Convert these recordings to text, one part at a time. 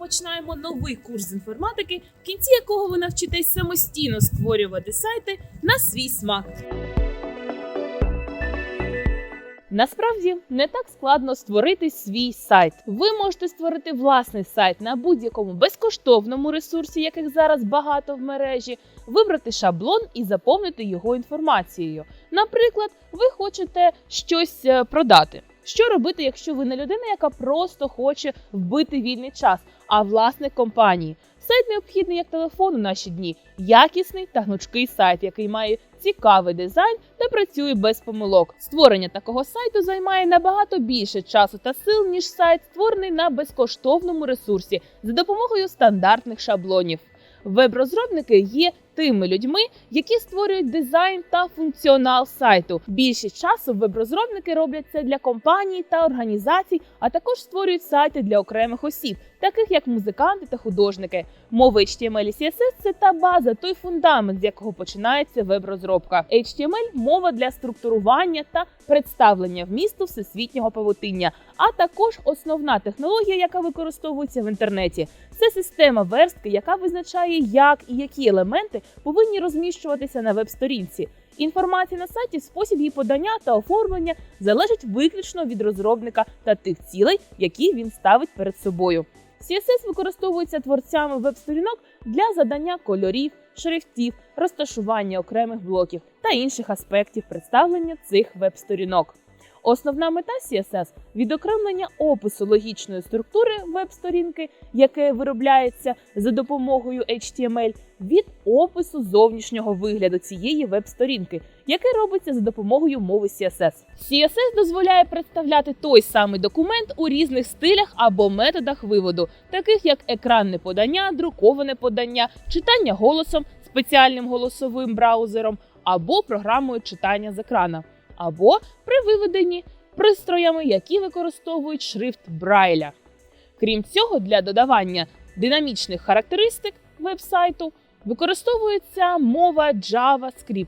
починаємо новий курс інформатики, в кінці якого ви навчитесь самостійно створювати сайти на свій смак. Насправді не так складно створити свій сайт. Ви можете створити власний сайт на будь-якому безкоштовному ресурсі, яких зараз багато в мережі, вибрати шаблон і заповнити його інформацією. Наприклад, ви хочете щось е, продати. Що робити, якщо ви не людина, яка просто хоче вбити вільний час, а власник компанії? Сайт необхідний як телефон у наші дні, якісний та гнучкий сайт, який має цікавий дизайн та працює без помилок. Створення такого сайту займає набагато більше часу та сил, ніж сайт, створений на безкоштовному ресурсі за допомогою стандартних шаблонів. Веб-розробники є тими людьми, які створюють дизайн та функціонал сайту. Більшість часу веб-розробники роблять це для компаній та організацій, а також створюють сайти для окремих осіб, таких як музиканти та художники. Мови HTML і CSS – це та база, той фундамент, з якого починається веб-розробка. HTML – мова для структурування та представлення вмісту всесвітнього павутиння, а також основна технологія, яка використовується в інтернеті. Це система верстки, яка визначає, як і які елементи повинні розміщуватися на веб-сторінці. Інформація на сайті, спосіб її подання та оформлення залежить виключно від розробника та тих цілей, які він ставить перед собою. CSS використовується творцями веб-сторінок для задання кольорів, шрифтів, розташування окремих блоків та інших аспектів представлення цих веб-сторінок. Основна мета CSS – відокремлення опису логічної структури веб-сторінки, яке виробляється за допомогою HTML, від опису зовнішнього вигляду цієї веб-сторінки, яке робиться за допомогою мови CSS. CSS дозволяє представляти той самий документ у різних стилях або методах виводу, таких як екранне подання, друковане подання, читання голосом, спеціальним голосовим браузером або програмою читання з екрана або при виведенні пристроями, які використовують шрифт Брайля. Крім цього, для додавання динамічних характеристик вебсайту використовується мова JavaScript.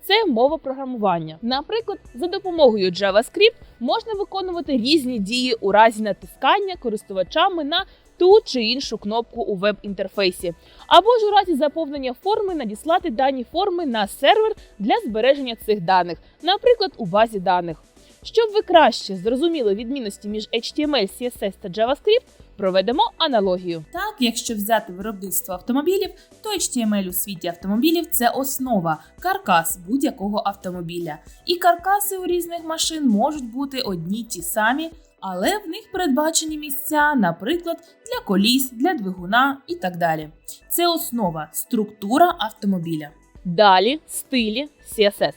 Це мова програмування. Наприклад, за допомогою JavaScript можна виконувати різні дії у разі натискання користувачами на ту чи іншу кнопку у веб-інтерфейсі, або ж у разі заповнення форми надіслати дані форми на сервер для збереження цих даних, наприклад, у базі даних. Щоб ви краще зрозуміли відмінності між HTML, CSS та JavaScript, проведемо аналогію. Так, якщо взяти виробництво автомобілів, то HTML у світі автомобілів це основа, каркас будь-якого автомобіля. І каркаси у різних машин можуть бути одні ті самі, але в них передбачені місця, наприклад, для коліс, для двигуна і так далі. Це основа, структура автомобіля. Далі стилі CSS.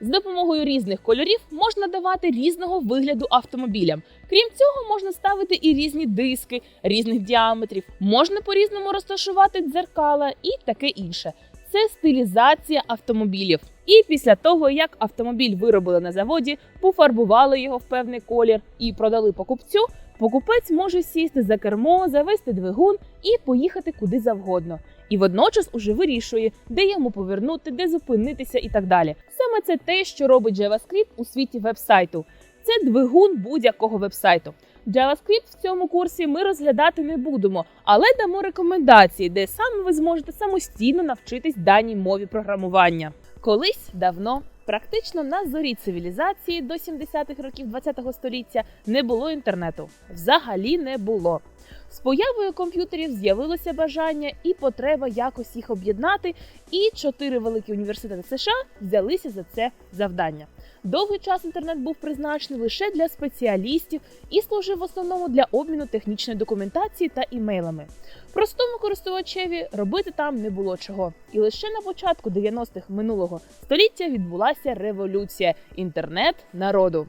З допомогою різних кольорів можна давати різного вигляду автомобілям. Крім цього, можна ставити і різні диски різних діаметрів, можна по-різному розташувати дзеркала і таке інше. Це стилізація автомобілів. І після того, як автомобіль виробили на заводі, пофарбували його в певний колір і продали покупцю, покупець може сісти за кермо, завести двигун і поїхати куди завгодно. І водночас уже вирішує, де йому повернути, де зупинитися і так далі. Саме це те, що робить JavaScript у світі вебсайту. Це двигун будь-якого вебсайту. JavaScript в цьому курсі ми розглядати не будемо, але дамо рекомендації, де саме ви зможете самостійно навчитись даній мові програмування. Колись давно, практично на зорі цивілізації до 70-х років ХХ століття не було інтернету. Взагалі не було. З появою комп'ютерів з'явилося бажання і потреба якось їх об'єднати, і чотири великі університети США взялися за це завдання. Довгий час інтернет був призначений лише для спеціалістів і служив в основному для обміну технічної документації та імейлами. Простому користувачеві робити там не було чого. І лише на початку 90-х минулого століття відбулася революція інтернет народу.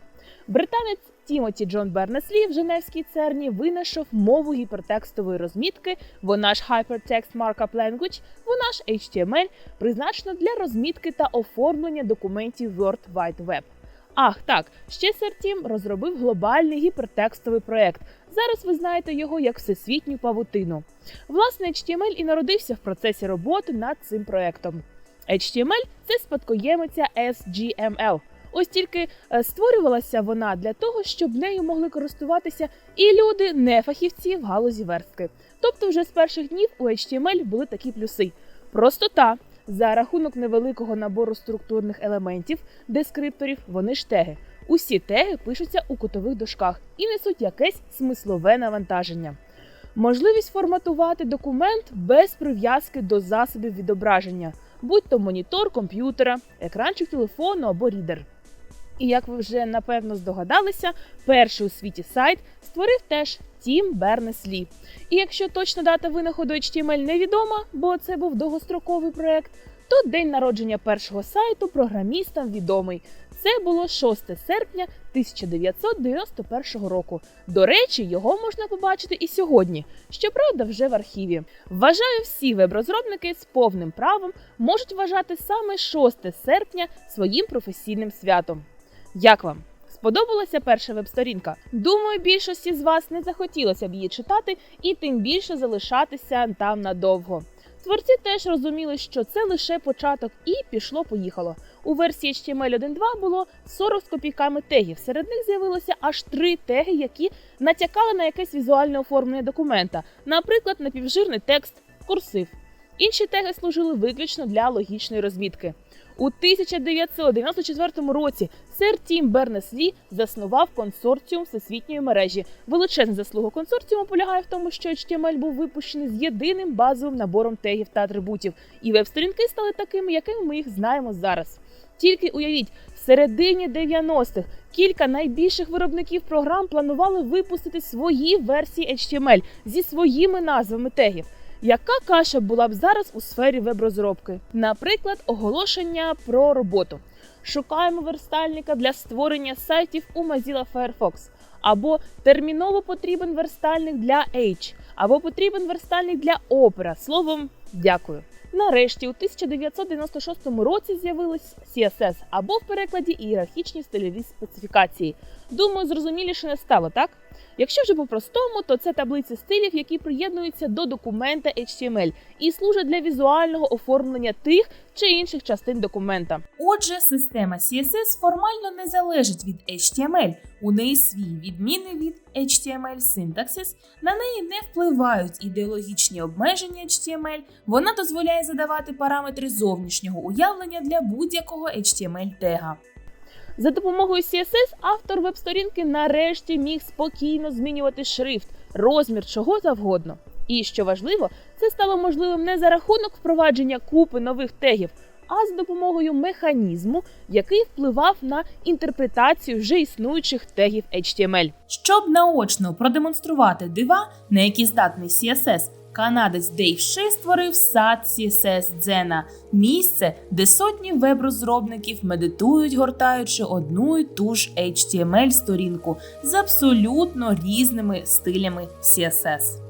Британець Тімоті Джон Бернеслі в Женевській церні винайшов мову гіпертекстової розмітки, вона ж Hypertext Markup Language, вона ж HTML, призначена для розмітки та оформлення документів World Wide Web. Ах, так, ще Сер Тім розробив глобальний гіпертекстовий проект. Зараз ви знаєте його як всесвітню павутину. Власне, HTML і народився в процесі роботи над цим проектом. HTML – це спадкоємиця SGML. Ось тільки е, створювалася вона для того, щоб нею могли користуватися і люди, не фахівці в галузі верстки. Тобто, вже з перших днів у HTML були такі плюси: простота. За рахунок невеликого набору структурних елементів, дескрипторів, вони ж теги. Усі теги пишуться у кутових дужках і несуть якесь смислове навантаження. Можливість форматувати документ без прив'язки до засобів відображення, будь то монітор комп'ютера, екранчик телефону або рідер. І як ви вже напевно здогадалися, перший у світі сайт створив теж Тім Бернес-Лі. І якщо точна дата винаходу HTML невідома, бо це був довгостроковий проект, то день народження першого сайту програмістам відомий. Це було 6 серпня 1991 року. До речі, його можна побачити і сьогодні, щоправда, вже в архіві. Вважаю, всі веб-розробники з повним правом можуть вважати саме 6 серпня своїм професійним святом. Як вам? Сподобалася перша веб-сторінка? Думаю, більшості з вас не захотілося б її читати і тим більше залишатися там надовго. Творці теж розуміли, що це лише початок, і пішло-поїхало. У версії HTML 1.2 було 40 з копійками тегів. Серед них з'явилося аж три теги, які натякали на якесь візуальне оформлення документа, наприклад, напівжирний текст, курсив. Інші теги служили виключно для логічної розмітки. У 1994 році сер Тім Бернес-Лі заснував консорціум всесвітньої мережі. Величезна заслуга консорціуму полягає в тому, що HTML був випущений з єдиним базовим набором тегів та атрибутів, і веб-сторінки стали такими, якими ми їх знаємо зараз. Тільки уявіть, в середині 90-х кілька найбільших виробників програм планували випустити свої версії HTML зі своїми назвами тегів. Яка каша була б зараз у сфері веб-розробки? Наприклад, оголошення про роботу. Шукаємо верстальника для створення сайтів у Mozilla Firefox. Або терміново потрібен верстальник для H, або потрібен верстальник для Opera. Словом, дякую. Нарешті, у 1996 році з'явились CSS або в перекладі ієрархічні стильові специфікації. Думаю, зрозуміліше не стало, так? Якщо вже по-простому, то це таблиці стилів, які приєднуються до документа HTML і служать для візуального оформлення тих чи інших частин документа. Отже, система CSS формально не залежить від HTML. У неї свій відмінний від HTML синтаксис, на неї не впливають ідеологічні обмеження HTML, вона дозволяє задавати параметри зовнішнього уявлення для будь-якого HTML тега. За допомогою CSS автор веб-сторінки нарешті міг спокійно змінювати шрифт, розмір чого завгодно. І що важливо, це стало можливим не за рахунок впровадження купи нових тегів, а за допомогою механізму, який впливав на інтерпретацію вже існуючих тегів HTML. Щоб наочно продемонструвати дива, на які здатний CSS, канадець Дейв Ши створив сад CSS Дзена – місце, де сотні веб-розробників медитують, гортаючи одну і ту ж HTML-сторінку з абсолютно різними стилями CSS.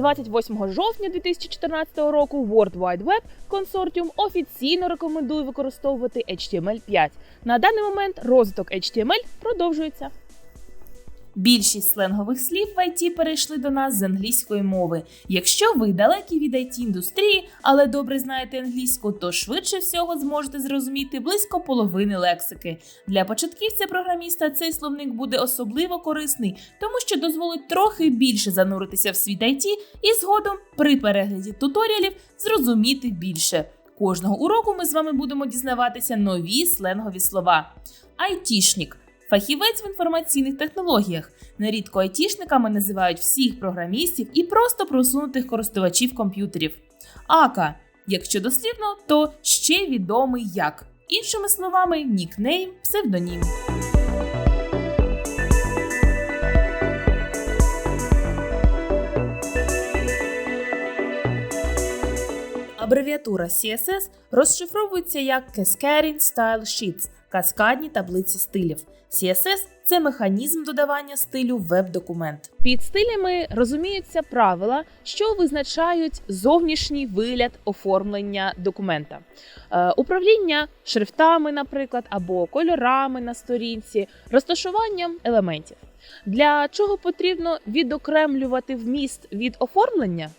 28 жовтня 2014 року World Wide Web консортіум офіційно рекомендує використовувати HTML5. На даний момент розвиток HTML продовжується. Більшість сленгових слів в IT перейшли до нас з англійської мови. Якщо ви далекі від it індустрії, але добре знаєте англійську, то швидше всього зможете зрозуміти близько половини лексики. Для початківця програміста цей словник буде особливо корисний, тому що дозволить трохи більше зануритися в світ IT і згодом при перегляді туторіалів зрозуміти більше. Кожного уроку ми з вами будемо дізнаватися нові сленгові слова. Айтішнік Фахівець в інформаційних технологіях. Нерідко айтішниками називають всіх програмістів і просто просунутих користувачів комп'ютерів. Ака, якщо дослівно, то ще відомий як. Іншими словами, нікнейм, псевдонім. Абревіатура CSS розшифровується як Cascading Style Sheets – каскадні таблиці стилів. CSS – це механізм додавання стилю в веб-документ. Під стилями розуміються правила, що визначають зовнішній вигляд оформлення документа, Е, управління шрифтами, наприклад, або кольорами на сторінці, розташуванням елементів. Для чого потрібно відокремлювати вміст від оформлення?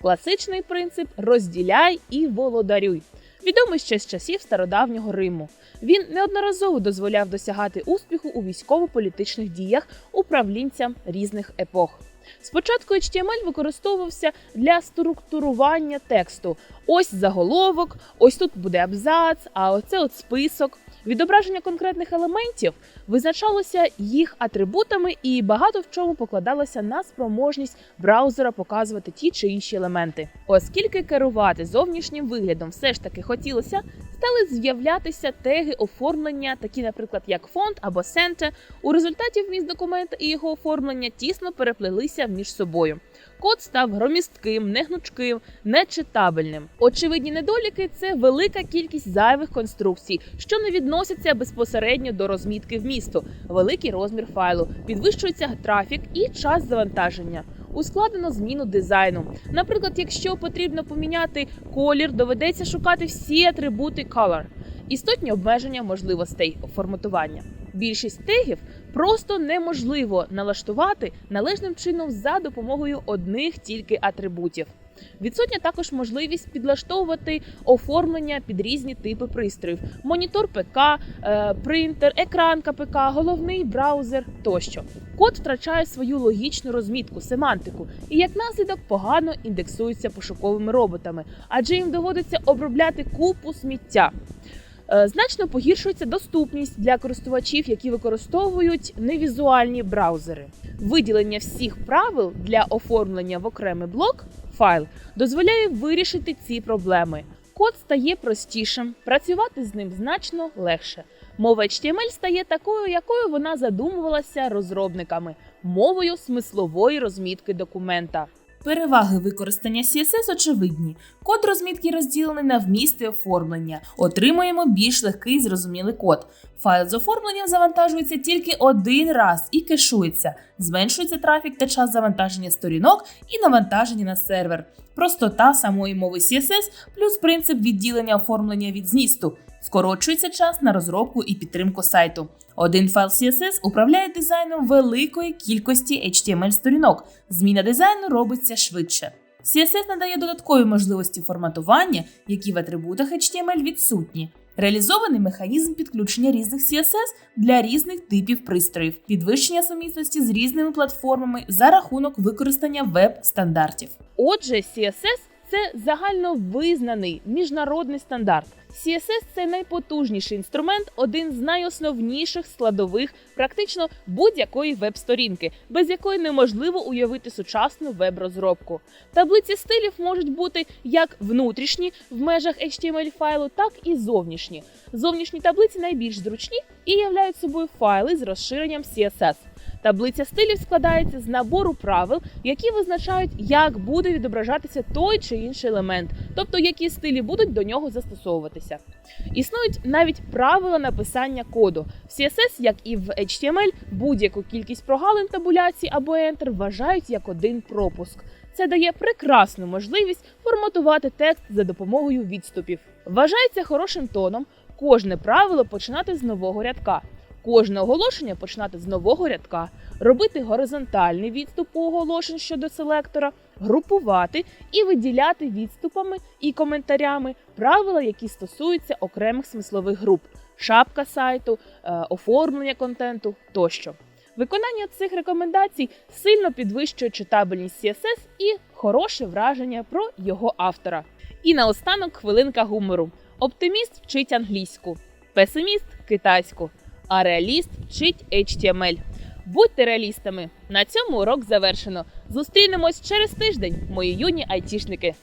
Класичний принцип розділяй і володарюй. Відомий ще з часів стародавнього Риму. Він неодноразово дозволяв досягати успіху у військово-політичних діях управлінцям різних епох. Спочатку HTML використовувався для структурування тексту. Ось заголовок, ось тут буде абзац, а оце от список. Відображення конкретних елементів визначалося їх атрибутами, і багато в чому покладалося на спроможність браузера показувати ті чи інші елементи. Оскільки керувати зовнішнім виглядом все ж таки хотілося, стали з'являтися теги оформлення, такі, наприклад, як фонд або center. У результаті вміст документа і його оформлення тісно переплелися між собою. Код став громістким, негнучким, нечитабельним. Очевидні недоліки це велика кількість зайвих конструкцій, що не відносяться безпосередньо до розмітки вмісту, великий розмір файлу, підвищується трафік і час завантаження. Ускладнено зміну дизайну. Наприклад, якщо потрібно поміняти колір, доведеться шукати всі атрибути color. Істотні обмеження можливостей форматування. Більшість тегів просто неможливо налаштувати належним чином за допомогою одних тільки атрибутів. Відсутня також можливість підлаштовувати оформлення під різні типи пристроїв: монітор ПК, е, принтер, екран КПК, головний браузер тощо. Код втрачає свою логічну розмітку, семантику, і як наслідок погано індексується пошуковими роботами, адже їм доводиться обробляти купу сміття. Е, Значно погіршується доступність для користувачів, які використовують невізуальні браузери. Виділення всіх правил для оформлення в окремий блок файл дозволяє вирішити ці проблеми. Код стає простішим, працювати з ним значно легше. Мова HTML стає такою, якою вона задумувалася розробниками мовою смислової розмітки документа. Переваги використання CSS очевидні. Код розмітки розділений на вмісти оформлення. Отримуємо більш легкий і зрозумілий код. Файл з оформленням завантажується тільки один раз і кешується. Зменшується трафік та час завантаження сторінок і навантаження на сервер. Простота самої мови CSS плюс принцип відділення оформлення від змісту. Скорочується час на розробку і підтримку сайту. Один файл CSS управляє дизайном великої кількості HTML сторінок. Зміна дизайну робиться швидше. CSS надає додаткові можливості форматування, які в атрибутах HTML відсутні. Реалізований механізм підключення різних CSS для різних типів пристроїв, підвищення сумісності з різними платформами за рахунок використання веб-стандартів. Отже, CSS це загальновизнаний міжнародний стандарт. CSS – це найпотужніший інструмент, один з найосновніших складових практично будь-якої веб-сторінки, без якої неможливо уявити сучасну веб-розробку. Таблиці стилів можуть бути як внутрішні в межах HTML файлу, так і зовнішні. Зовнішні таблиці найбільш зручні і являють собою файли з розширенням CSS. Таблиця стилів складається з набору правил, які визначають, як буде відображатися той чи інший елемент, тобто які стилі будуть до нього застосовуватися. Існують навіть правила написання коду. В CSS, як і в HTML, будь-яку кількість прогалин табуляції або Enter вважають як один пропуск. Це дає прекрасну можливість форматувати текст за допомогою відступів. Вважається хорошим тоном кожне правило починати з нового рядка. Кожне оголошення починати з нового рядка, робити горизонтальний відступ у оголошень щодо селектора, групувати і виділяти відступами і коментарями правила, які стосуються окремих смислових груп, шапка сайту, е, оформлення контенту тощо. Виконання цих рекомендацій сильно підвищує читабельність CSS і хороше враження про його автора. І наостанок хвилинка гумору. Оптиміст вчить англійську, песиміст китайську а реаліст вчить HTML. Будьте реалістами. На цьому урок завершено. Зустрінемось через тиждень, мої юні айтішники.